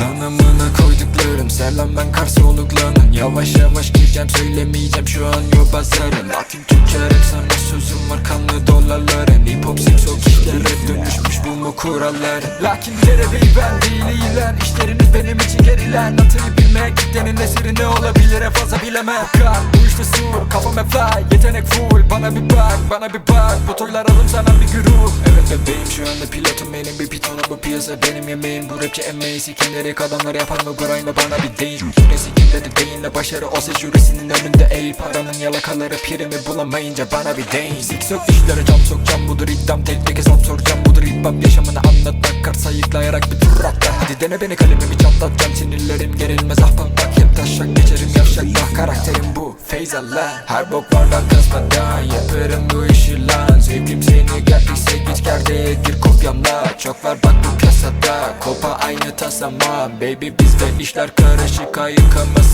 Lan amına koyduklarım Selam ben Kars oluklanın Yavaş yavaş gireceğim söylemeyeceğim. Şu an yok pazarın Latin Türkçe rap sana sözüm var kanlı dolarların Hip hop seks o kişilere dönüşmüş bu mu kuralların Lakin derebeyi ben değil ilan İşleriniz benim için gerilen Atını bilmek kitlenin esiri ne olabilir? En fazla bilemem Kan bu işte sur. Kafam hep fly. Yetenek full bana bir bak bana bir bak. Bu toylar alım sana bir güruh. Evet bebeğim şu anda pilotum benim. Bir pitonu bu piyasa benim yemeğim. Bu rapçi emeği sikinleri adamlar yapar mı grind bana bir değil. Yine sikinleri değinle başarı. Olsa jürisinin önünde eğil Paranın yalakaları pirimi bulamayınca bana bir değil. Sik sök işlere cam sokacağım budur iddiam. Tek tek hesap soracağım budur iddiam. Yaşamını anlatmak kar sayıklayarak bir tur atla Hadi dene beni kalemimi çatlatacağım. Sinirlerim gerilmez ah bak bak hep taşak geçerim bak karakterim bu. Feyzallah. Her bok bardak kasmadan yaparım bu işi lan. Zevkim seni geldiyse git gerdeğe gir kopyamla. Çok var bak bu piyasada kopa aynı tasama. Baby bizde işler karışık ayıkamasın lan